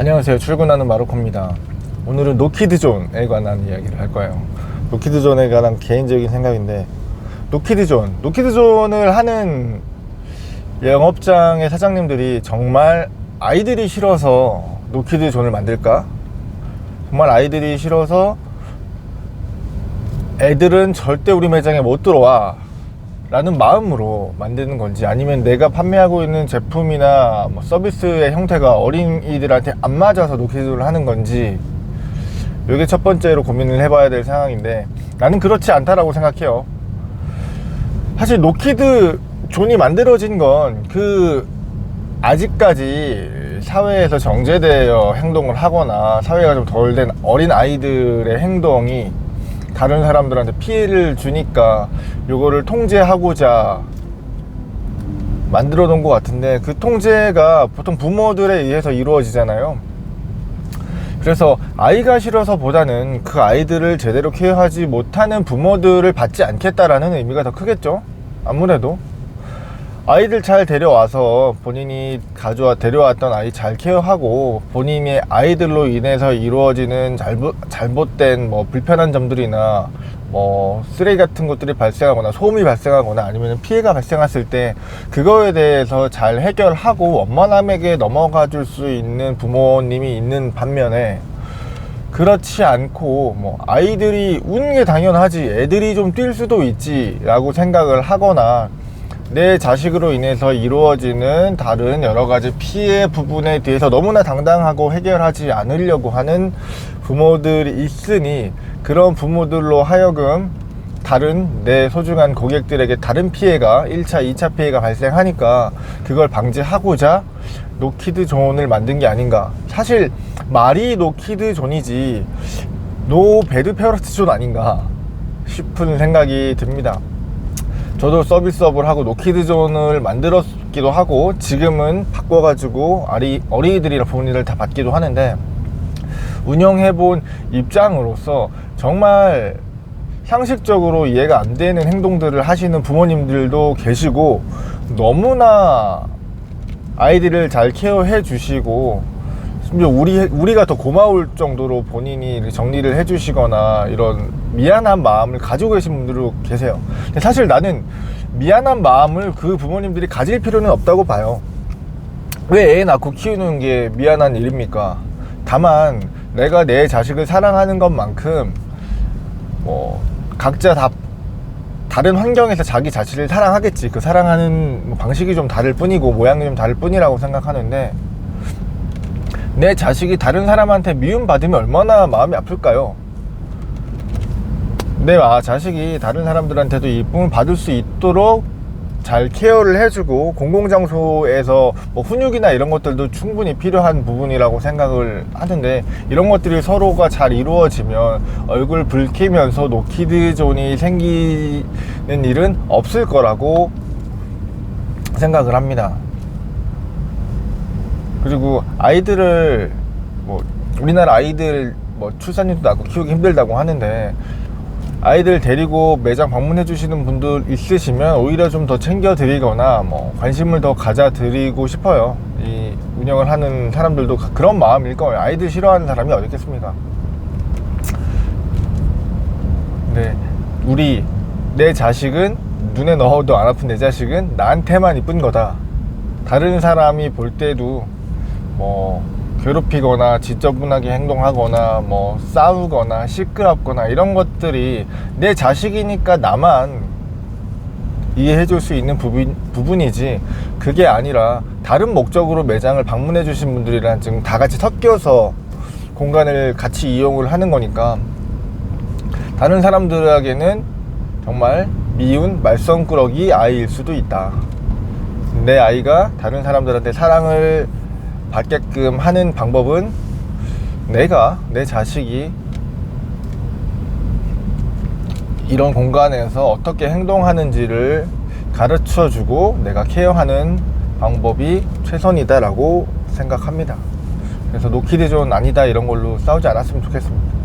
안녕하세요. 출근하는 마루코입니다. 오늘은 노키드존에 관한 이야기를 할 거예요. 노키드존에 관한 개인적인 생각인데, 노키드존, 노키드존을 하는 영업장의 사장님들이 정말 아이들이 싫어서 노키드존을 만들까? 정말 아이들이 싫어서 애들은 절대 우리 매장에 못 들어와. 라는 마음으로 만드는 건지 아니면 내가 판매하고 있는 제품이나 뭐 서비스의 형태가 어린이들한테 안 맞아서 노키드를 하는 건지 이게 첫 번째로 고민을 해봐야 될 상황인데 나는 그렇지 않다라고 생각해요. 사실 노키드 존이 만들어진 건 그 아직까지 사회에서 정제되어 행동을 하거나 사회가 좀 덜 된 어린 아이들의 행동이 다른 사람들한테 피해를 주니까 요거를 통제하고자 만들어 놓은 것 같은데 그 통제가 보통 부모들에 의해서 이루어지잖아요. 그래서 아이가 싫어서 보다는 그 아이들을 제대로 케어하지 못하는 부모들을 받지 않겠다라는 의미가 더 크겠죠. 아무래도 아이들 잘 데려와서 본인이 가져와 데려왔던 아이 잘 케어하고 본인의 아이들로 인해서 이루어지는 잘못, 잘못된 뭐 불편한 점들이나 뭐 쓰레기 같은 것들이 발생하거나 소음이 발생하거나 아니면 피해가 발생했을 때 그거에 대해서 잘 해결하고 원만함에게 넘어가 줄 수 있는 부모님이 있는 반면에 그렇지 않고 뭐 아이들이 우는 게 당연하지 애들이 좀 뛸 수도 있지라고 생각을 하거나 내 자식으로 인해서 이루어지는 다른 여러 가지 피해 부분에 대해서 너무나 당당하고 해결하지 않으려고 하는 부모들이 있으니 그런 부모들로 하여금 다른 내 소중한 고객들에게 다른 피해가 1차, 2차 피해가 발생하니까 그걸 방지하고자 노키드 존을 만든 게 아닌가. 사실 말이 노키드 존이지 노 배드 페어러스 존 아닌가 싶은 생각이 듭니다. 저도 서비스업을 하고 노키드 존을 만들었기도 하고 지금은 바꿔가지고 아리, 어린이들이랑 부모님들 다 받기도 하는데 운영해본 입장으로서 정말 상식적으로 이해가 안 되는 행동들을 하시는 부모님들도 계시고 너무나 아이들을 잘 케어해 주시고 심지어 우리, 우리가 더 고마울 정도로 본인이 정리를 해 주시거나 이런 미안한 마음을 가지고 계신 분들도 계세요. 근데 사실 나는 미안한 마음을 그 부모님들이 가질 필요는 없다고 봐요. 왜 애 낳고 키우는 게 미안한 일입니까? 다만 내가 내 자식을 사랑하는 것만큼 뭐 각자 다 다른 환경에서 자기 자신을 사랑하겠지. 그 사랑하는 뭐 방식이 좀 다를 뿐이고 모양이 좀 다를 뿐이라고 생각하는데 내 자식이 다른 사람한테 미움 받으면 얼마나 마음이 아플까요? 내 아, 자식이 다른 사람들한테도 이쁨을 받을 수 있도록 잘 케어를 해주고 공공장소에서 뭐 훈육이나 이런 것들도 충분히 필요한 부분이라고 생각을 하는데 이런 것들이 서로가 잘 이루어지면 얼굴 붉히면서 노키드 존이 생기는 일은 없을 거라고 생각을 합니다. 그리고 아이들을 뭐 우리나라 아이들 뭐 출산율도 낮고 키우기 힘들다고 하는데 아이들 데리고 매장 방문해 주시는 분들 있으시면 오히려 좀 더 챙겨 드리거나 뭐 관심을 더 가져 드리고 싶어요. 이 운영을 하는 사람들도 그런 마음일 거예요. 아이들 싫어하는 사람이 어디 있겠습니까? 네, 우리 내 자식은 눈에 넣어도 안 아픈 내 자식은 나한테만 이쁜 거다. 다른 사람이 볼 때도 뭐 괴롭히거나 지저분하게 행동하거나 뭐 싸우거나 시끄럽거나 이런 것들이 내 자식이니까 나만 이해해 줄 수 있는 부분, 부분이지 그게 아니라 다른 목적으로 매장을 방문해 주신 분들이랑 지금 다 같이 섞여서 공간을 같이 이용을 하는 거니까 다른 사람들에게는 정말 미운 말썽꾸러기 아이일 수도 있다. 내 아이가 다른 사람들한테 사랑을 받게끔 하는 방법은 내가 내 자식이 이런 공간에서 어떻게 행동하는지를 가르쳐 주고 내가 케어하는 방법이 최선이다라고 생각합니다. 그래서 노키드 존 아니다 이런 걸로 싸우지 않았으면 좋겠습니다.